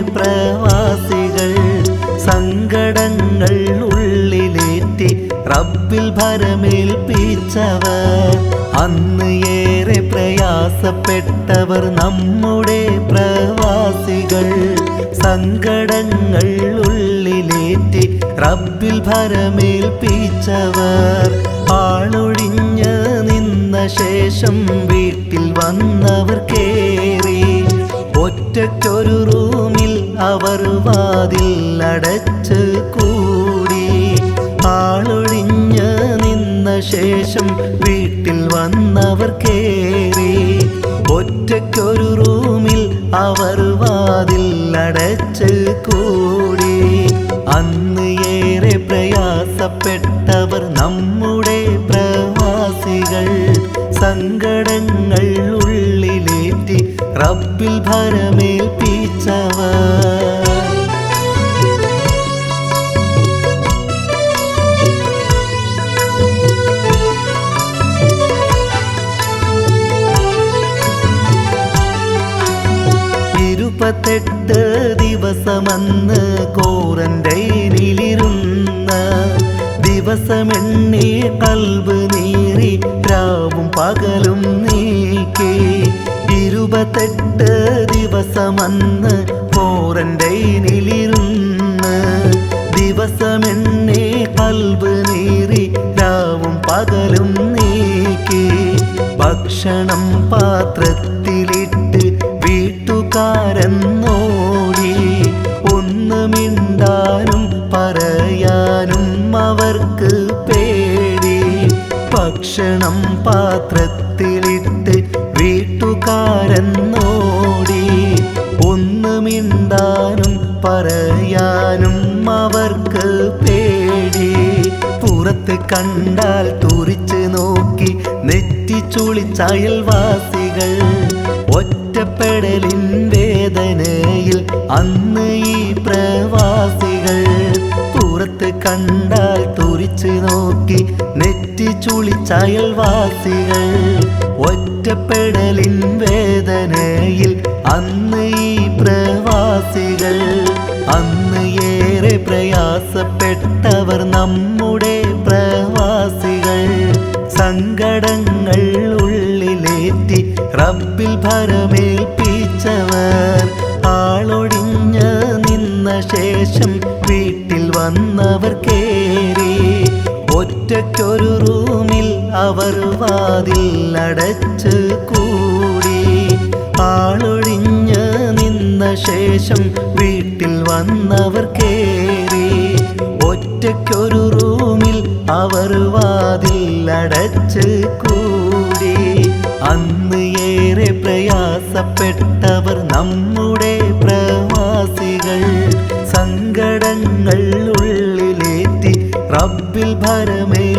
പ്രവാസികൾ സങ്കടങ്ങൾ ഉള്ളിലേറ്റി റബ്ബിൽ ഭരമേൽപ്പിച്ചവർ. അന്ന് ഏറെ പ്രയാസപ്പെട്ടവർ നമ്മുടെ പ്രവാസികൾ സങ്കടങ്ങൾ ഉള്ളിലേറ്റി റബ്ബിൽ ഭരമേൽപ്പിച്ചവർ. ആളൊഴിഞ്ഞ് നിന്ന ശേഷം വീട്ടിൽ വന്നവർ കേറി. ഒറ്റയ്ക്കൊരു അവർ വാതിൽ അടച്ച് കൂടി ആളൊഴിഞ്ഞ് നിന്ന ശേഷം വീട്ടിൽ വന്നവർ കേറി. ഒറ്റയ്ക്കൊരു റൂമിൽ അവർ വാതിൽ അടച്ച് കൂടി. അന്ന് ഏറെ പ്രയാസപ്പെട്ടവർ നമ്മുടെ പ്രവാസികൾ. സങ്കടങ്ങൾ ഉള്ളിലേറ്റി റബ്ബിൽ ഭരമേൽപ്പിച്ചവർ. ദിവസമന്ന് കോറന്റൈനിലിരുന്ന ദിവസമെണ്ണി കൽബ് നീറി രാവും പകലും നീക്കി. ഇരുപത്തെട്ട് ദിവസമന്ന് ദിവസം ദിവസമെണ്ണി കൽബ് നീറി രാവും പകലും നീക്കി. ഭക്ഷണം പാത്രത്തിലിട്ട് ഭക്ഷണം പാത്രത്തിലിട്ട് വീട്ടുകാരെന്നോടി ഒന്നുമിണ്ടാനും ഒന്ന് മിണ്ടാനും പറയാനും അവർക്ക് പേടി. പുറത്ത് കണ്ടാൽ തുറിച്ച് നോക്കി നെറ്റിച്ചുളിച്ചയൽവാസികൾ ഒറ്റപ്പെടലിൻ വേദനയിൽ അന്ന് ഈ പ്രവാസികൾ. പുറത്ത് കണ്ടാൽ തുറിച്ച് നോക്കി നെറ്റി നെറ്റിച്ചുളിച്ചയൽവാസികൾ ഒറ്റപ്പെടലിൻ വേദനയിൽ അന്ന് ഈ പ്രവാസികൾ. അന്ന് ഏറെ പ്രയാസപ്പെട്ടവർ നമ്മുടെ പ്രവാസികൾ. സങ്കടങ്ങൾ ഉള്ളിലേറ്റി റബ്ബിൽ ഭരമേൽപ്പിച്ചവർ. ആളൊടിഞ്ഞ് നിന്ന ശേഷം വീട്ടിൽ വന്നവർ കേറി ഒറ്റയ്ക്കൊരു റൂമിൽ അവർ വാതിൽ അടച്ച് കൂടി. ആളൊഴിഞ്ഞ് നിന്ന ശേഷം വീട്ടിൽ വന്നവർ കേറി. ഒറ്റയ്ക്കൊരു റൂമിൽ അവർ വാതിൽ അടച്ച് കൂടി. അന്ന് ഏറെ പ്രയാസപ്പെട്ടവർ നമ്മുടെ പ്രവാസികൾ. സങ്കടങ്ങൾ ഉള്ളിലേറ്റി റബ്ബിൽ ഭരമേൽപ്പിച്ചവർ.